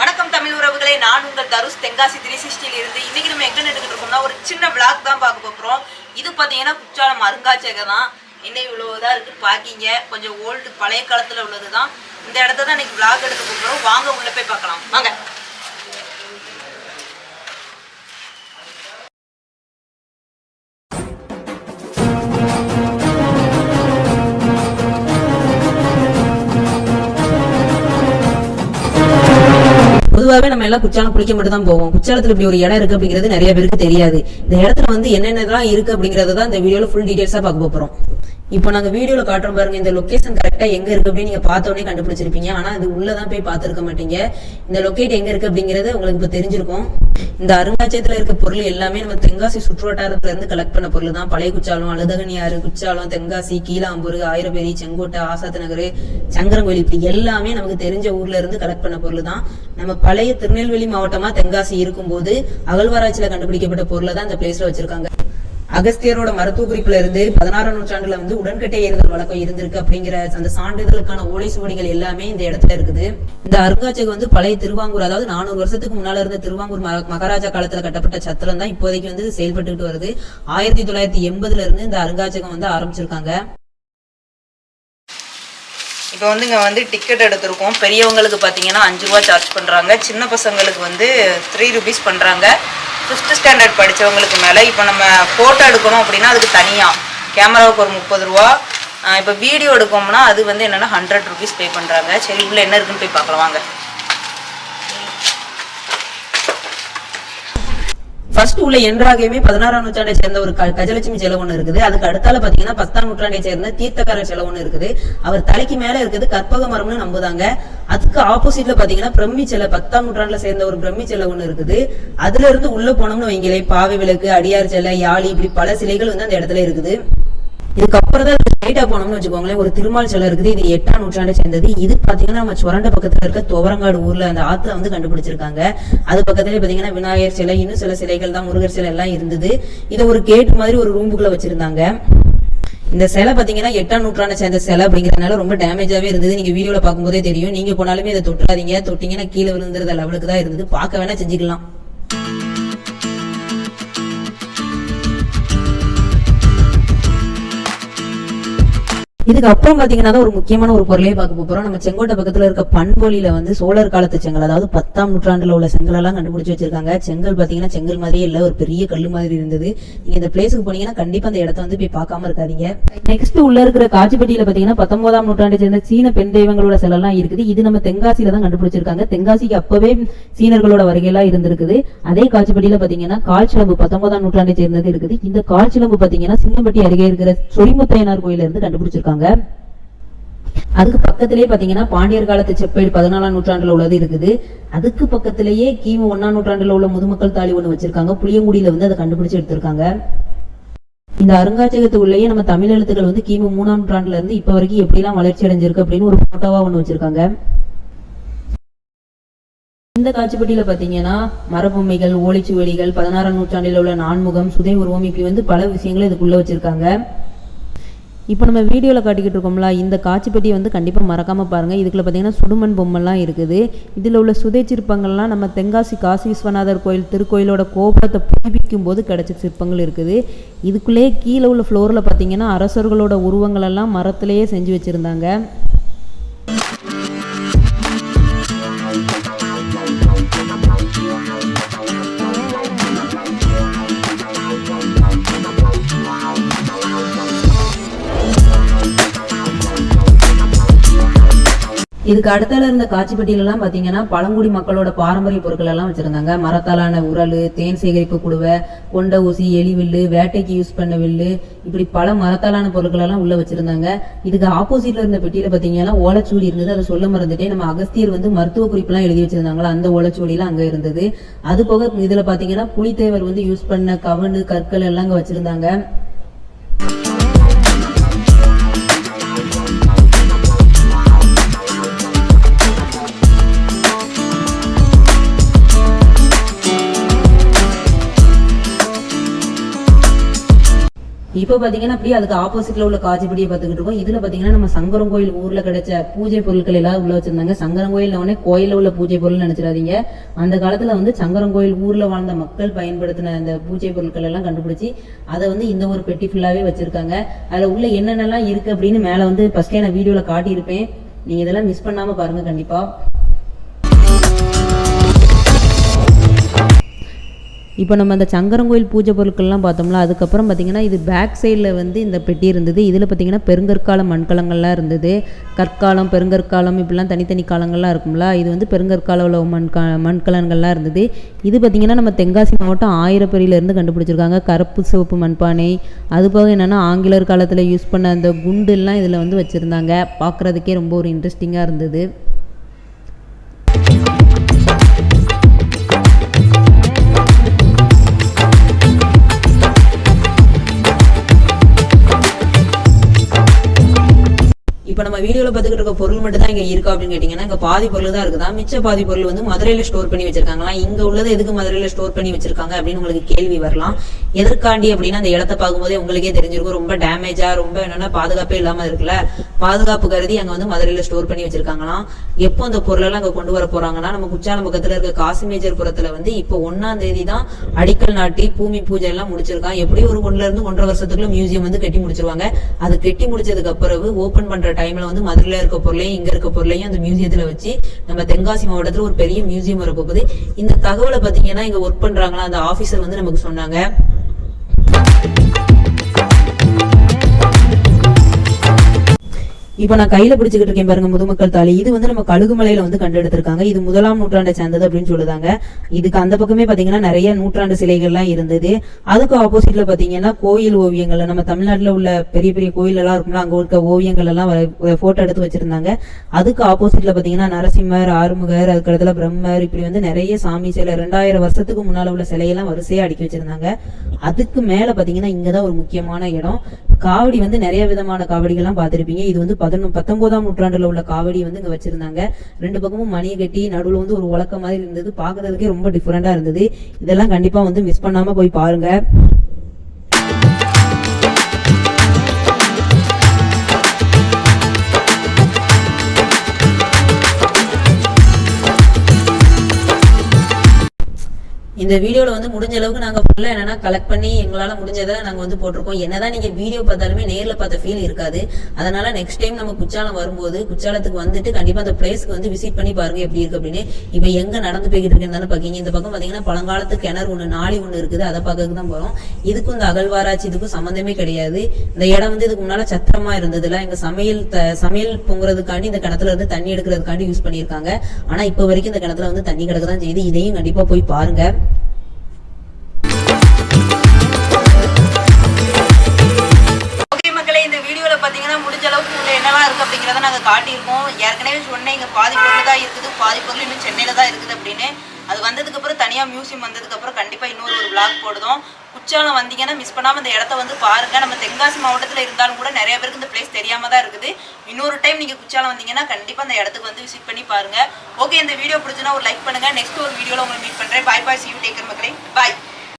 வணக்கம் தமிழ் உறவுகளே. நான் உங்கள் தருஷ் தென்காசி த்ரீ சிக்ஸ்டியில் இருந்து இன்னைக்கு நம்ம எங்க எடுத்துக்கிட்டு இருக்கோம்னா ஒரு சின்ன விளாக் தான் பார்க்க போகிறோம் இது பார்த்தீங்கன்னா குற்றாலம் அருங்காட்சியகம் தான். என்ன இவ்வளோ இதாக இருக்குன்னு பார்க்கிங்க கொஞ்சம் ஓல்டு பழைய காலத்தில் உள்ளது தான் இந்த இடத்த தான் இன்னைக்கு விளாக் எடுக்க போகிறோம் வாங்க உள்ள போய் பார்க்கலாம். எல்லாம் குச்சாலம் குளிக்க மட்டும் தான் போவோம். குச்சாலத்துல இப்படி ஒரு இடம் இருக்கு அப்படிங்கிறது நிறைய பேருக்கு தெரியாது. இந்த இடத்துல வந்து என்னென்னலாம் இருக்கு அப்படிங்கறத தான் இந்த வீடியோல ஃபுல் டீடைல்ஸா பார்க்க போறோம். இப்போ நாங்க வீடியோல காட்டுறோம் பாருங்க இந்த லொகேஷன் கரெக்டா எங்க இருக்கு அப்படின்னு நீங்க பார்த்த உடனே கண்டுபிடிச்சிருப்பீங்க. ஆனா அது உள்ளதான் போய் பார்த்துருக்க மாட்டீங்க. இந்த லொகேட் எங்க இருக்கு அப்படிங்கிறது உங்களுக்கு இப்போ தெரிஞ்சிருக்கும். இந்த அருங்காட்சியத்துல இருக்க பொருள் எல்லாமே நம்ம தென்காசி சுற்றுவட்டாரத்துல இருந்து கலெக்ட் பண்ண பொருள் தான். பழைய குச்சாலம் அழுதகனியாறு குச்சாலம் தென்காசி கீழாம்பூர் ஆயிரபேரி செங்கோட்டை ஆசாத்து நகர் சங்கரங்கோயில் இப்படி எல்லாமே நமக்கு தெரிஞ்ச ஊர்ல இருந்து கலெக்ட் பண்ண பொருள் தான். நம்ம பழைய திருநெல்வேலி மாவட்டமா தென்காசி இருக்கும்போது அகழ்வாராய்ச்சியில கண்டுபிடிக்கப்பட்ட பொருளை தான் இந்த பிளேஸ்ல வச்சிருக்காங்க. அகஸ்தியரோட மருத்துவ குறிப்புல இருந்து பதினாறாம் நூற்றாண்டுல வந்து உடன்கட்டை ஏறுதல் வழக்கம் இருந்திருக்கு அப்படிங்கிற அந்த சான்றிதழுக்கான ஓலை சுவடிகள் எல்லாமே இந்த இடத்துல இருக்குது. இந்த அருங்காட்சியகம் வந்து பழைய திருவாங்கூர் அதாவது நானூறு வருஷத்துக்கு முன்னால இருந்த திருவாங்கூர் ம- மகாராஜா காலத்துல கட்டப்பட்ட சத்திரம் தான் இப்போதைக்கு வந்து செயல்பட்டுக்கிட்டு வருது. ஆயிரத்தி தொள்ளாயிரத்தி எண்பதுல இருந்து இந்த அருங்காட்சியகம் வந்து ஆரம்பிச்சிருக்காங்க. இப்போ வந்து இங்கே வந்து டிக்கெட் எடுத்திருக்கோம். பெரியவங்களுக்கு பார்த்தீங்கன்னா அஞ்சு ரூபா சார்ஜ் பண்ணுறாங்க சின்ன பசங்களுக்கு வந்து த்ரீ ருபீஸ் பண்ணுறாங்க ஃபிஃப்த் ஸ்டாண்டர்ட் படித்தவங்களுக்கு மேலே இப்போ நம்ம ஃபோட்டோ எடுக்கணும் அப்படின்னா அதுக்கு தனியாக கேமராவுக்கு ஒரு முப்பது ரூபா. இப்போ வீடியோ எடுக்கோம்னா அது வந்து என்னென்னா ஹண்ட்ரட் ருபீஸ் பே பண்ணுறாங்க சரி உள்ளே என்ன இருக்குன்னு போய் பார்க்கலாம். வாங்க. ஃபர்ஸ்ட் உள்ள என்றாகவே பதினாறாம் நூற்றாண்டை சேர்ந்த ஒரு க- கஜலட்சுமி செலவு ஒன்று இருக்குது. அதுக்கு அடுத்தால பாத்தீங்கன்னா பத்தாம் நூற்றாண்டை சேர்ந்த தீர்த்தக்கார செலவு ஒன்று இருக்குது. அவர் தலைக்கு மேல இருக்குது கற்பக மரம்னு நம்புதாங்க. அதுக்கு ஆப்போசிட்ல பாத்தீங்கன்னா பிரம்மி செலை பத்தாம் நூற்றாண்டுல சேர்ந்த ஒரு பிரம்மி சிலை ஒன்று இருக்குது. அதுல இருந்து உள்ள போனோம்னு வைங்களே பாவை விளக்கு அடியார் சிலை யாழி இப்படி பல சிலைகள் வந்து அந்த இடத்துல இருக்குது. இதுக்கப்புறம் தான் ஸ்ட்ரைட்டா போனோம்னு வச்சுக்கோங்களேன் ஒரு திருமால் சிலை இருக்குது இது எட்டாம் நூற்றாண்டை சேர்ந்தது. இது பாத்தீங்கன்னா நம்ம சுரண்ட பக்கத்துல இருக்க துவரங்காடு ஊர்ல அந்த ஆத்துல வந்து கண்டுபிடிச்சிருக்காங்க. அது பக்கத்துல பாத்தீங்கன்னா விநாயகர் சிலை இன்னும் சில சிலைகள் தான் முருகர் சிலை எல்லாம் இருந்தது. இதை ஒரு கேட் மாதிரி ஒரு ரூமுக்குள்ள வச்சிருந்தாங்க. இந்த சிலை பாத்தீங்கன்னா எட்டாம் நூற்றாண்டை சேர்ந்த சிலை அப்படிங்கறதுனால ரொம்ப டேமேஜாவே இருந்தது. நீங்க வீடியோவில் பார்க்கும்போதே தெரியும். நீங்க போனாலுமே இதை தொட்டுறாதீங்க தொட்டீங்கன்னா கீழே விழுந்துருத லெவலுக்கு தான் இருந்தது. பார்க்க வேணா செஞ்சுக்கலாம். இதுக்கு அப்புறம் தான் ஒரு முக்கியமான ஒரு பொருளே பார்க்க போகிறோம் நம்ம செங்கோட்டை பக்கத்தில் இருக்க பண்பொழியில் வந்து சோழர் காலத்து செங்கல் அதாவது பத்தாம் நூற்றாண்டில் உள்ள செங்கலெல்லாம் கண்டுபிடிச்சி வச்சிருக்காங்க. செங்கல் பார்த்தீங்கன்னா செங்கல் மாதிரியே இல்லை ஒரு பெரிய கல் மாதிரி இருந்தது. நீங்கள் இந்த பிளேஸுக்கு போனீங்கன்னா கண்டிப்பாக அந்த இடத்த வந்து போய் பார்க்காம இருக்காதீங்க. நெக்ஸ்ட் உள்ள இருக்கிற காட்சிப்பட்டியில பார்த்தீங்கன்னா பத்தொன்பதாம் நூற்றாண்டை சேர்ந்த சீன பெண் தெய்வங்களோட சிலெல்லாம் இருக்குது. இது நம்ம தென்காசியில தான் கண்டுபிடிச்சிருக்காங்க. தென்காசிக்கு அப்பவே சீனர்களோட வருகையெல்லாம் இருந்திருக்குது. அதே காட்சிப்பட்டியில பார்த்தீங்கன்னா கால்சிலம்பு பத்தொன்பதாம் நூற்றாண்டை சேர்ந்தது இருக்குது. இந்த கால் பார்த்தீங்கன்னா பாத்தீங்கன்னா சிங்கம்பட்டி அருகே இருக்கிற சொரிமுத்தையனார் கோயிலிருந்து கண்டுபிடிச்சிருக்காங்க. கண்டுபிடிச்சிருக்காங்க அதுக்கு பக்கத்திலேயே பார்த்தீங்கன்னா பாண்டியர் காலத்து செப்பேடு பதினாலாம் நூற்றாண்டுல உள்ளது இருக்குது. அதுக்கு பக்கத்திலேயே கிமு ஒன்னாம் நூற்றாண்டுல உள்ள முதுமக்கள் தாலி ஒன்று வச்சிருக்காங்க. புளியங்குடியில வந்து அதை கண்டுபிடிச்சு எடுத்திருக்காங்க. இந்த அருங்காட்சியகத்து உள்ளேயே நம்ம தமிழ் எழுத்துக்கள் வந்து கிமு மூணாம் நூற்றாண்டுல இருந்து இப்போ வரைக்கும் எப்படிலாம் வளர்ச்சி அடைஞ்சிருக்கு அப்படின்னு ஒரு போட்டோவா ஒன்று வச்சிருக்காங்க. இந்த காட்சிப்பட்டியில பாத்தீங்கன்னா மரபொம்மைகள் ஓலைச்சுவடிகள் பதினாறாம் நூற்றாண்டில் உள்ள நான்முகம் சுதை உருவம் இப்படி வந்து பல விஷயங்களை இதுக்குள்ள வச்சிருக்காங்க. இப்போ நம்ம வீடியோவில் காட்டிக்கிட்டு இருக்கோம்ல இந்த காட்சிப்பெட்டி வந்து கண்டிப்பாக மறக்காமல் பாருங்கள் இதுக்குள்ள பார்த்தீங்கன்னா சுடுமண் பொம்மைலாம் இருக்குது. இதில் உள்ள சுதை சிற்பங்கள்லாம் நம்ம தென்காசி காசி விஸ்வநாதர் கோயில் திருக்கோயிலோட கோபுரத்தை புதுப்பிக்கும் போது கிடைச்ச சிற்பங்கள் இருக்குது. இதுக்குள்ளேயே கீழே உள்ள ஃப்ளோரில் பார்த்தீங்கன்னா அரசர்களோட உருவங்களெல்லாம் மரத்துலேயே செஞ்சு வச்சுருந்தாங்க. இதுக்கு அடுத்தால இருந்த காட்சிப்பட்டியில பார்த்தீங்கன்னா பழங்குடி மக்களோட பாரம்பரிய பொருட்கள் எல்லாம் வச்சுருந்தாங்க. மரத்தாலான உரல் தேன் சேகரிப்பு குடுவை கொண்ட ஊசி எலி வில்லு வேட்டைக்கு யூஸ் பண்ண வில்லு இப்படி பல மரத்தாலான பொருட்கள் எல்லாம் உள்ள வச்சுருந்தாங்க. இதுக்கு ஆப்போசிட்ல இருந்த பெட்டியில பார்த்தீங்கன்னா ஓலைச்சூடி இருந்தது. அதை சொல்ல மறந்துட்டே நம்ம அகஸ்தியர் வந்து மருத்துவ குறிப்பெல்லாம் எழுதி வச்சிருந்தாங்களா? அந்த ஓலைச்சூடியெலாம் அங்கே இருந்தது. அது போக இதில் பார்த்தீங்கன்னா புலித்தேவர் வந்து யூஸ் பண்ண கவனு கற்கள் எல்லாம் அங்கே வச்சுருந்தாங்க. இப்போ பாத்தீங்கன்னா அப்படியே அதுக்கு ஆப்போசிட்ல உள்ள காட்சிப்படியை பார்த்துக்கிட்டு இருக்கோம். இதுல பாத்தீங்கன்னா நம்ம சங்கரம் கோயில் ஊர்ல கிடைச்ச பூஜை பொருட்கள் எல்லாம் உள்ள வச்சிருந்தாங்க. சங்கரம் கோயில் உடனே கோயிலில் உள்ள பூஜை பொருள் நினைச்சிடாதீங்க. அந்த காலத்துல வந்து சங்கரம் கோயில் ஊர்ல வாழ்ந்த மக்கள் பயன்படுத்தின அந்த பூஜை பொருட்கள் எல்லாம் கண்டுபிடிச்சி அதை வந்து இந்த ஒரு பெட்டி ஃபுல்லாவே வச்சிருக்காங்க. அதுல உள்ள என்னென்னலாம் இருக்கு அப்படின்னு மேல வந்து ஃபர்ஸ்டே நான் வீடியோல காட்டியிருப்பேன். நீங்க இதெல்லாம் மிஸ் பண்ணாம பாருங்க கண்டிப்பா. இப்போ நம்ம அந்த சங்கரங்கோயில் பூஜை பொருட்கள்லாம் பார்த்தோம்ல அதுக்கப்புறம் பார்த்திங்கன்னா இது பேக் சைடில் வந்து இந்த பெட்டி இருந்தது. இதில் பார்த்தீங்கன்னா பெருங்கற்கால மண்கலங்கள்லாம் இருந்தது. கற்காலம் பெருங்கற்காலம் இப்படிலாம் தனித்தனி காலங்கள்லாம் இருக்கும்ல இது வந்து பெருங்கற்கால உள்ள மண்கா மண்கலன்கள்லாம் இருந்தது. இது பார்த்திங்கன்னா நம்ம தென்காசி மாவட்டம் ஆயிரப்பரியிலேருந்து கண்டுபிடிச்சிருக்காங்க. கருப்பு சிவப்பு மண்பானை அது போக என்னென்னா ஆங்கிலர் காலத்தில் யூஸ் பண்ண அந்த குண்டுலாம் இதில் வந்து வச்சுருந்தாங்க. பார்க்குறதுக்கே ரொம்ப ஒரு இன்ட்ரெஸ்டிங்காக இருந்தது. இப்போ நம்ம வீடியோல பார்த்துக்கிட்டு இருக்க பொருள் மட்டும் தான் இங்க இருக்கா அப்படின்னு கேட்டிங்கன்னா இங்கே பாதி பொருள் தான் இருக்குதா? மிச்ச பாதி பொருள் வந்து மதுரையில் ஸ்டோர் பண்ணி வச்சிருக்காங்களா? இங்க உள்ளது எதுக்கு மதுரையில ஸ்டோர் பண்ணி வச்சிருக்காங்க அப்படின்னு உங்களுக்கு கேள்வி வரலாம். எதற்காண்டி அப்படின்னா அந்த இடத்த பார்க்கும்போதே உங்களுக்கே தெரிஞ்சிருக்கும். ரொம்ப டேமேஜாக ரொம்ப என்னன்னா பாதுகாப்பே இல்லாம இருக்குல்ல? பாதுகாப்பு கருதி அங்க வந்து மதுரையில ஸ்டோர் பண்ணி வச்சிருக்காங்களாம். எப்போ அந்த பொருளெல்லாம் அங்க கொண்டு வர போறாங்கன்னா நம்ம குச்சாலம் பக்கத்தில் இருக்க காசிமேஜர் புறத்தில் வந்து இப்போ ஒன்றாம் தேதி தான் அடிக்கல் நாட்டி பூமி பூஜை எல்லாம் முடிச்சிருக்கான் எப்படியும் ஒரு ஒண்ணுல இருந்து ஒன்றரை வருஷத்துக்குள்ள மியூசியம் வந்து கட்டி முடிச்சிருவாங்க. அது கட்டி முடிச்சதுக்கு அப்புறம் ஓபன் பண்ற டைம்ல வந்து மதுரையில இருக்க பொருளையும் இங்க இருக்க பொருளையும் அந்த மியூசியத்துல வச்சு நம்ம தென்காசி மாவட்டத்துல ஒரு பெரிய மியூசியம் வர போகுது இந்த தகவலை பாத்தீங்கன்னா இங்க ஒர்க் பண்றாங்களா? அந்த ஆபீசர் வந்து நமக்கு சொன்னாங்க. இப்போ நான் கையில பிடிச்சிக்கிட்டு இருக்கேன் பாருங்க முதுமக்கள் தாலி. இது வந்து நம்ம கழுகுமலையில வந்து கண்டெடுத்திருக்காங்க. இது முதலாம் நூற்றாண்டை சேர்ந்தது அப்படின்னு சொல்லுதாங்க. இதுக்கு அந்த பக்கமே பாத்தீங்கன்னா நிறைய நூற்றாண்டு சிலைகள்லாம் இருந்தது. அதுக்கு ஆப்போசிட்ல பாத்தீங்கன்னா கோயில் ஓவியங்கள் நம்ம தமிழ்நாட்டில் உள்ள பெரிய பெரிய கோயில் எல்லாம் இருக்கும்ல அங்க இருக்க ஓவியங்கள் எல்லாம் போட்டோ எடுத்து வச்சிருந்தாங்க. அதுக்கு ஆப்போசிட்ல பாத்தீங்கன்னா நரசிம்மர் ஆறுமுகர் அதுக்கு இடத்துல பிரம்மர் இப்படி வந்து நிறைய சாமி சிலை ரெண்டாயிரம் வருஷத்துக்கு முன்னால உள்ள சிலையெல்லாம் வரிசையா அடுக்கி வச்சிருந்தாங்க. அதுக்கு மேல பாத்தீங்கன்னா இங்கதான் ஒரு முக்கியமான இடம். காவடி வந்து நிறைய விதமான காவடிகள்லாம் பார்த்துருப்பீங்க. இது வந்து பதினொன்று பத்தொன்பதாம் நூற்றாண்டில் உள்ள காவடி வந்து இங்கே வச்சிருந்தாங்க. ரெண்டு பக்கமும் மணியை கட்டி நடுவில் வந்து ஒரு உலக்க மாதிரி இருந்தது. பார்க்குறதுக்கே ரொம்ப டிஃப்ரெண்ட்டாக இருந்தது. இதெல்லாம் கண்டிப்பாக வந்து மிஸ் பண்ணாமல் போய் பாருங்க. இந்த வீடியோவில் வந்து முடிஞ்ச அளவுக்கு நாங்கள் ஃபுல்லாக என்னென்னா கலெக்ட் பண்ணி எங்களால் முடிஞ்சதை நாங்கள் வந்து போட்டிருக்கோம். என்னதான் நீங்கள் வீடியோ பார்த்தாலுமே நேரில் பார்த்த ஃபீல் இருக்காது. அதனால் நெக்ஸ்ட் டைம் நம்ம குற்றாலம் வரும்போது குற்றாலத்துக்கு வந்துட்டு கண்டிப்பாக அந்த பிளேஸ்க்கு வந்து விசிட் பண்ணி பாருங்கள் எப்படி இருக்குது அப்படின்னு. இப்போ எங்கே நடந்து போய்கிட்டு இருக்கேன்னு பார்க்கீங்க இந்த பக்கம் பார்த்தீங்கன்னா பழங்காலத்து கிணறு ஒன்று நாளி ஒன்று இருக்குது. அதை பார்க்கறதுக்கு தான் போகிறோம் இதுக்கும் இந்த அகழ்வாராய்ச்சி இதுக்கும் சம்மந்தமே கிடையாது. இந்த இடம் வந்து இதுக்கு முன்னால் சத்திரமாக இருந்ததுல. எங்கள் சமையல் த- சமையல் பொங்குறதுக்காண்டி இந்த கிணத்துல இருந்து தண்ணி எடுக்கிறதுக்காண்டி யூஸ் பண்ணியிருக்காங்க. ஆனால் இப்போ வரைக்கும் இந்த கிணத்துல வந்து தண்ணி கிடக்க தான் செய்யுது. இதையும் கண்டிப்பாக போய் பாருங்கள் முடிஞ்ச அளவுக்கு உள்ள என்னெல்லாம் இருக்கு அப்படிங்கறத நாங்க காட்டியிருக்கோம். ஏற்கனவே சொன்னேன் இங்க பாதி பொருள் தான் இருக்குது பாதி பொருள் இன்னும் சென்னையில தான் இருக்குது அப்படின்னு. அது வந்ததுக்கு அப்புறம் தனியா மியூசியம் வந்ததுக்கு அப்புறம் கண்டிப்பா இன்னொரு ஒரு vlog போடுதோம் குற்றாலம் வந்தீங்கன்னா மிஸ் பண்ணாம இந்த இடத்த வந்து பாருங்க. நம்ம தென்காசி மாவட்டத்துல இருந்தாலும் கூட நிறைய பேருக்கு இந்த பிளேஸ் தெரியாம தான் இருக்குது. இன்னொரு டைம் நீங்க குற்றாலம் வந்தீங்கன்னா கண்டிப்பா அந்த இடத்துக்கு வந்து விசிட் பண்ணி பாருங்க. ஓகே இந்த வீடியோ பிடிச்சுன்னா ஒரு லைக் பண்ணுங்க. நெக்ஸ்ட் ஒரு வீடியோல உங்களை மீட் பண்றேன். Bye bye see you take care மக்களே. பாய்